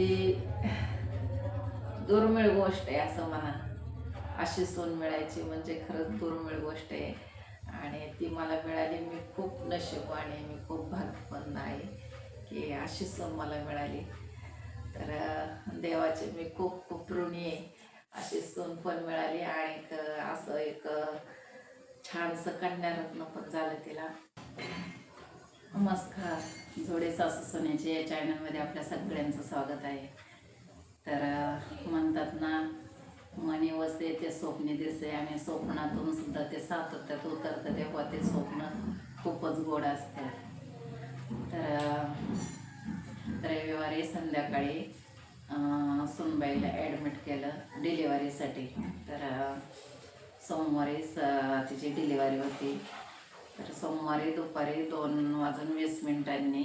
ती दुर्मिळ गोष्ट आहे असं म्हणा. अशी सून मिळायची म्हणजे खरंच दुर्मिळ गोष्ट आहे. आणि ती मला मिळाली मी खूप नशीबवान आहे मी खूप भाग्यवान आहे की अशी सून मला मिळाली. तर देवाचे मी खूप खूप ऋणी आहे. अशी सून पण मिळाली आणि असं एक छानसं कन्यारत्न पण झालं तिला. नमस्कार. जोडे सासू सोन्याचे या चॅनलमध्ये आपल्या सगळ्यांचं स्वागत आहे. तर म्हणतात ना मनी वसे ते स्वप्ने दिसे आणि स्वप्नातून सुद्धा ते सातत्यात उतरतं तेव्हा ते स्वप्न खूपच गोड असतात तर रविवारी संध्याकाळी सुनबाईला ॲडमिट केलं डिलिव्हरीसाठी तर सोमवारी स तिची डिलिव्हरी होती. तर सोमवारी दुपारी दोन वाजून वीस मिनिटांनी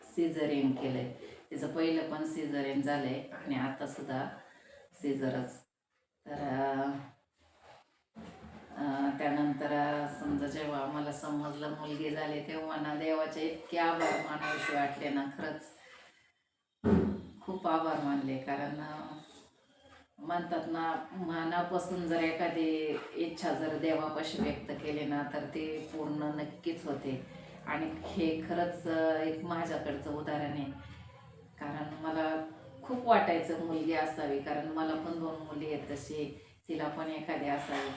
सिझरिंग केलं आहे तिचं पहिलं पण सिझरिंग झालं आहे आणि आतासुद्धा सिझरच तर त्यानंतर समजा जेव्हा मला समजलं मुलगी झाली तेव्हा ना देवाचे इतके आभार मानावेसे वाटले ना खरंच. खूप आभार मानले कारण म्हणतात ना मनापासून जर एखादी इच्छा जर देवापाशी व्यक्त केली ना तर ते पूर्ण नक्कीच होते. आणि हे खरंच एक माझ्याकडचं उदाहरण आहे. कारण मला खूप वाटायचं मुलगी असावी. कारण मला पण दोन मुली आहेत तशी. तिला पण एखादी असावी.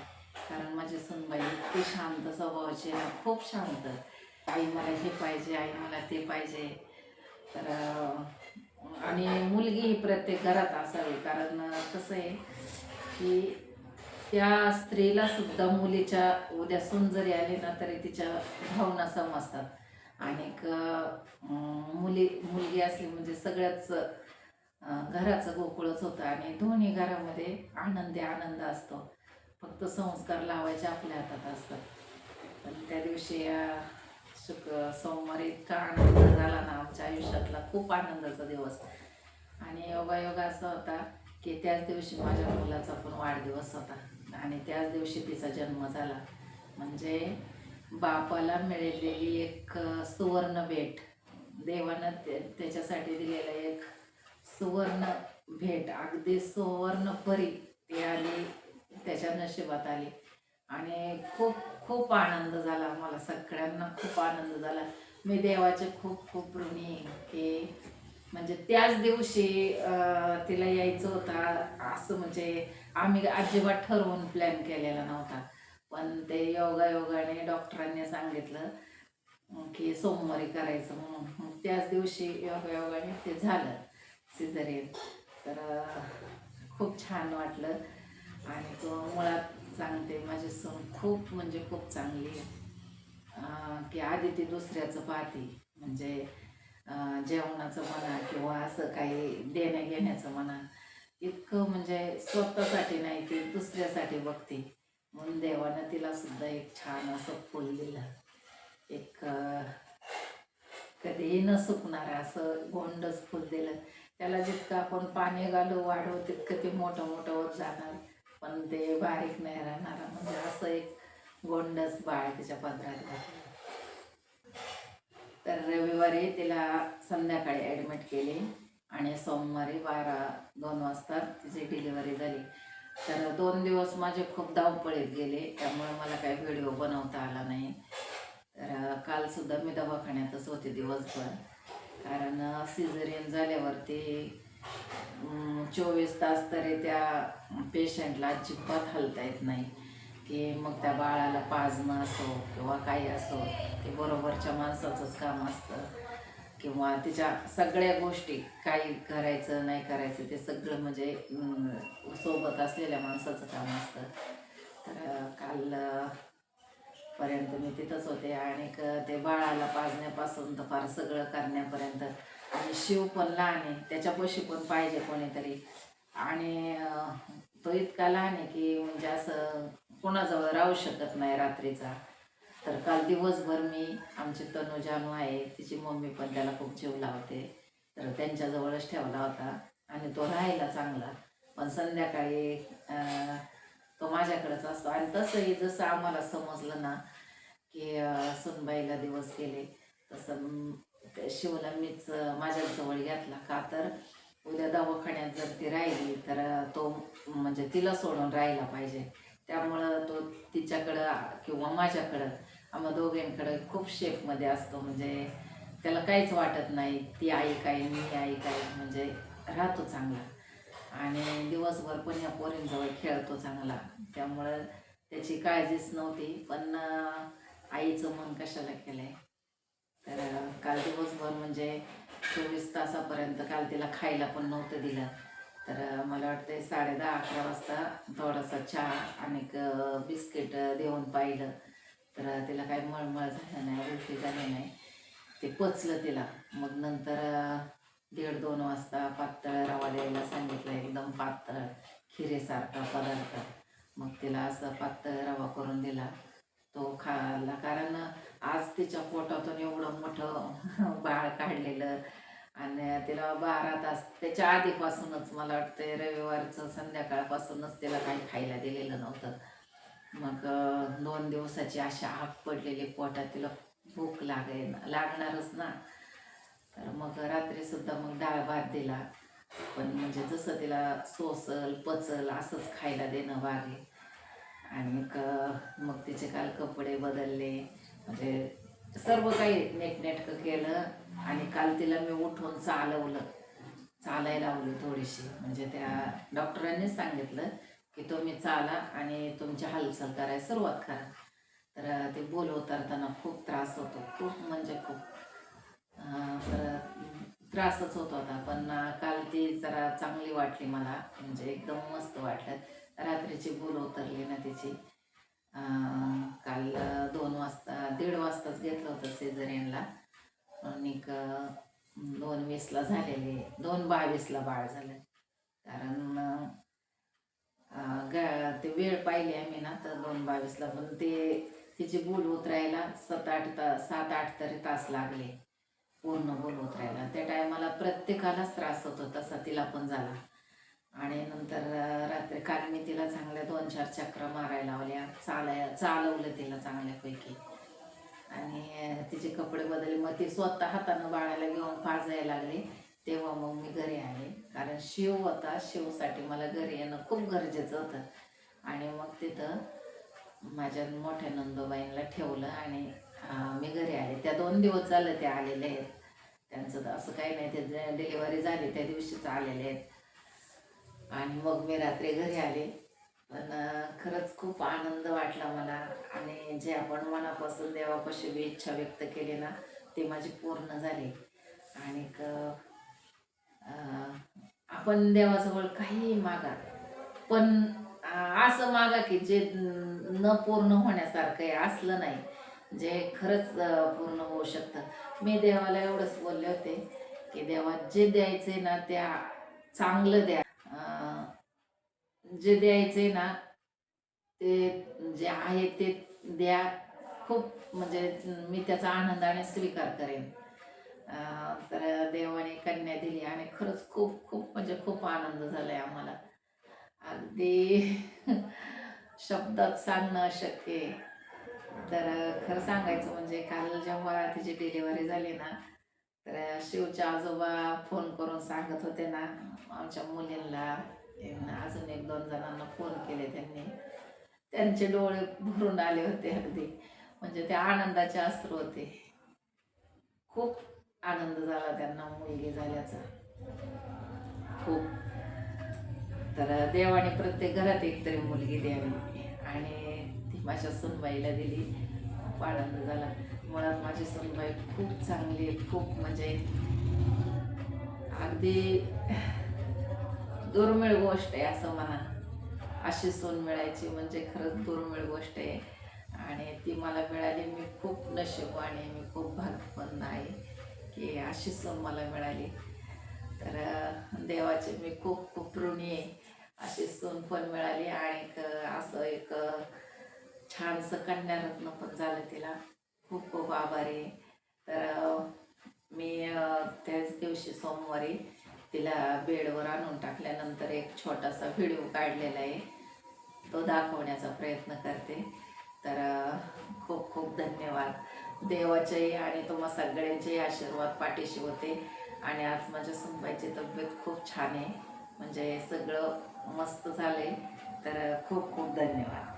कारण माझी सुनबाई इतकी शांत स्वभावाची ना, खूप शांत. आई मला हे पाहिजे आई मला ते पाहिजे. तर आणि मुलगी ही प्रत्येक घरात असावी. कारण कसं आहे की त्या स्त्रीला सुद्धा मुलीच्या उद्या सून जरी आली ना तरी तिच्या भावना समजतात. आणि क- मुली मुलगी असली म्हणजे सगळ्याच घराचं गोकुळच होतं आणि दोन्ही घरामध्ये आनंदी आनंद असतो. फक्त संस्कार लावायचे आपल्या हातात असतात. पण त्या दिवशी शुक्र सोमवार सोमवारी इतका आनंद झाला ना आमच्या आयुष्यातला खूप आनंदाचा दिवस. आणि योगायोगा असा होता की त्याच दिवशी माझ्या मुलाचा पण वाढदिवस होता. आणि त्याच दिवशी तिचा जन्म झाला. म्हणजे बापाला मिळालेली एक सुवर्ण भेट. देवानं ते- त्याच्यासाठी दिलेला एक सुवर्ण भेट. अगदी सुवर्ण परी ती आली त्याच्या नशिबात आली. आणि खूप खूप आनंद झाला मला सगळ्यांना खूप आनंद झाला. मी देवाचे खूप खूप ऋणी की म्हणजे त्याच दिवशी तिला यायचं होता. असं म्हणजे आम्ही अजिबात ठरवून प्लॅन केलेला नव्हता. पण ते योगायोगाने डॉक्टरांनी सांगितलं की सोमवारी करायचं म्हणून. त्याच दिवशी योगायोगाने ते झालं सिझरियन तर खूप छान वाटलं. आणि तो मुळात सांगते माझी सून खूप म्हणजे खूप चांगली आहे की आधी ती दुसऱ्याचं पाहते म्हणजे जेवणाचं म्हणा किंवा असं काही देण्या घेण्याचं म्हणा इतकं म्हणजे स्वतःसाठी नाही ती दुसऱ्यासाठी बघते. म्हणून देवानं तिला सुद्धा एक छान असं फुल दिलं. एक कधीही न सुकणार असं गोंडच फुल दिलं. त्याला जितकं आपण पाणी घालू वाढवू तितकं ते मोठं मोठं होत जाणार. पण ते बारीक नाही राहणार. म्हणजे असं एक गोंडस बाळ तिच्या पदरात घातलं तर रविवारी तिला संध्याकाळी ॲडमिट केले आणि सोमवारी बारा दोन वाजता तिची डिलिव्हरी झाली. तर दोन दिवस माझे खूप धावपळीत गेले त्यामुळे मला काही व्हिडिओ बनवता आला नाही. तर कालसुद्धा मी दवाखान्यातच होते दिवसभर. कारण सिझरियन झाल्यावरती चोवीस तास तरी त्या पेशंटला अजिबात हलता येत नाही. की मग त्या बाळाला पाजणं असो किंवा काही असो ते बरोबरच्या माणसाचंच काम असतं. किंवा तिच्या सगळ्या गोष्टी काही करायचं नाही करायचं ते सगळं म्हणजे सोबत असलेल्या माणसाचं काम असतं. तर काल पर्यंत मी तिथंच होते आणि ते बाळाला पाजण्यापासून तर फार सगळं करण्यापर्यंत आणि शिव पण लहान आहे त्याच्यापाशी पण पाहिजे कोणीतरी. आणि तो इतका लहान आहे की म्हणजे असं कोणाजवळ राहू शकत नाही रात्रीचा. तर काल दिवसभर मी आमची तनू जानू आहे तिची मम्मी पण त्याला खूप जीव लावते. तर त्यांच्याजवळच ठेवला होता आणि तो राहायला चांगला. पण संध्याकाळी तो माझ्याकडेच असतो. आणि तसंही जसं आम्हाला समजलं ना की सुनबाईला दिवस गेले तसं शिवला मीच माझ्या माझ्याजवळ घेतला का तर उद्या दवाखान्यात जर ती राहिली तर तो म्हणजे तिला सोडून राहिला पाहिजे. त्यामुळं तो तिच्याकडं किंवा माझ्याकडं आम्हा दोघांकडं खूप शेपमध्ये असतो. म्हणजे त्याला काहीच वाटत नाही ती आई काय मी आई काय म्हणजे राहतो चांगला. आणि दिवसभर पण या पोरींजवळ खेळतो चांगला. त्यामुळं त्याची काळजीच नव्हती पण आईचं मन कशाला केलं आहे तर काल दिवसभर म्हणजे चोवीस तासापर्यंत काल तिला खायला पण नव्हतं दिलं. तर मला वाटतं साडे दहा अकरा वाजता थोडासा चहा आणि बिस्किट देऊन पाहिलं. तर तिला काही मळमळ झालं नाही उलटी झाली नाही. ते पचलं तिला. मग नंतर दीड दोन वाजता पातळ रवा द्यायला सांगितलं एकदम पातळ खिरेसारखा पदार्थ. मग तिला असं पातळ रवा करून दिला. तो खाला कारण आज तिच्या पोटातून एवढं मोठं बाळ काढलेलं आणि तिला बारा तास त्याच्या आधीपासूनच मला वाटतं रविवारचं संध्याकाळपासूनच तिला काही खायला दिलेलं नव्हतं. मग दोन दिवसाची अशी आग पडलेली पोटात तिला भूक लागे लागणारच ना. तर मग रात्रीसुद्धा मग डाळ भात दिला. पण म्हणजे जसं तिला सोसल पचल असंच खायला देणं बागे आणि क- मग तिचे काल कपडे बदलले. म्हणजे सर्व काही नेटनेटकं केलं आणि काल तिला मी उठून चालवलं. चालायला लावली थोडीशी. म्हणजे त्या डॉक्टरांनीच सांगितलं की तुम्ही चाला आणि तुमची हालचाल करायला सुरुवात करा. तर ते बोल उतरताना खूप त्रास होतो. खूप म्हणजे खूप. तर त्रासच होत होता. पण काल ती जरा चांगली वाटली मला. म्हणजे एकदम मस्त वाटलं. रात्रीची बोल उतरली ना तिची. काल दोन वाजता दीड वाजताच घेतलं होतं सेझरियनला आणि एक, दोन वीसला झालेले दोन बावीसला बाळ झालं. कारण ग ते वेळ पाहिली आम्ही ना तर दोन बावीसला. पण ते तिची बोल उतरायला सात आठ तास सात आठ तरी तास लागले. पूर्ण बोल उतरायला. त्या टायमाला प्रत्येकालाच त्रास होतो तसा तिला पण झाला. आणि नंतर रात्री काल मी तिला चांगल्या दोन चार चक्र मारायला लावल्या. चालाय चालवलं तिला चांगल्यापैकी. आणि तिचे कपडे बदलले. मग ती स्वतः हातानं बाळाला घेऊन पाजायला लागली. तेव्हा मग मी घरी आले. कारण शिव होता. शिवसाठी मला घरी येणं खूप गरजेचं होतं. आणि मग तिथं माझ्या मोठ्या नंदोबाईंना ठेवलं आणि मी घरी आले. त्या दोन दिवस झालं ते आलेले आहेत. त्यांचं तर असं काही नाही. ते डिलिव्हरी झाली त्या दिवशीच आलेले आहेत. आणि मग मी रात्री घरी आले. पण खरंच खूप आनंद वाटला मला. आणि जे आपण मनापासून देवापाशी बी इच्छा व्यक्त केली ना ते माझी पूर्ण झाली. आणि आपण देवाजवळ काहीही मागा. पण असं मागा की जे न पूर्ण होण्यासारखं आहे असलं नाही. जे खरंच पूर्ण होऊ शकतं. मी देवाला एवढंच बोलले होते की देवा जे द्यायचे ना त्या चांगलं द्या. जे द्यायचे ना ते जे आहे ते द्या. खूप म्हणजे मी त्याचा आनंदाने स्वीकार करेन. तर देवाने कन्या दिली आणि खरंच खूप खूप म्हणजे खूप आनंद झालाय आम्हाला. अगदी शब्दात सांगणं अशक्य आहे. तर खरं सांगायचं म्हणजे काल जेव्हा तिची डिलिव्हरी झाली ना तर शिवच्या आजोबा फोन करून सांगत होते ना आमच्या मुलींना अजून एक दोन जणांना फोन केले त्यांनी. त्यांचे डोळे भरून आले होते अगदी. म्हणजे ते आनंदाचे अस्त्र होते. खूप आनंद झाला त्यांना मुलगी झाल्याचा. खूप. तर देवाने प्रत्येक घरात एक तरी मुलगी द्यावी. आणि ती माझ्या सुनबाईला दिली. खूप आनंद झाला. मुळात माझी सुनबाई खूप चांगली आहेत खूप म्हणजे अगदी दुर्मिळ गोष्ट आहे असं म्हणा. अशी सून मिळायची म्हणजे खरंच दुर्मिळ गोष्ट आहे. आणि ती मला मिळाली मी खूप नशीबवान आहे मी खूप भाग्यवान आहे की अशी सून मला मिळाली. तर देवाचे मी खूप खूप ऋणी आहे. अशी सून पण मिळाली आणि असं एक छानसं कन्यारत्न पण झालं तिला. खूप खूप आभारी आहे. तर मी त्याच दिवशी सोमवारी तिला बेडवर आणून टाकल्यानंतर एक छोटासा व्हिडिओ काढलेला आहे. तो दाखवण्याचा प्रयत्न करते. तर खूप खूप धन्यवाद. देवाचे आणि तुम्हा सगळ्यांचे आशीर्वाद पाठीशी होते. आणि आज माझ्या सुनबाईची तब्येत खूप छान आहे. म्हणजे सगळं मस्त झालंय. तर खूप खूप धन्यवाद.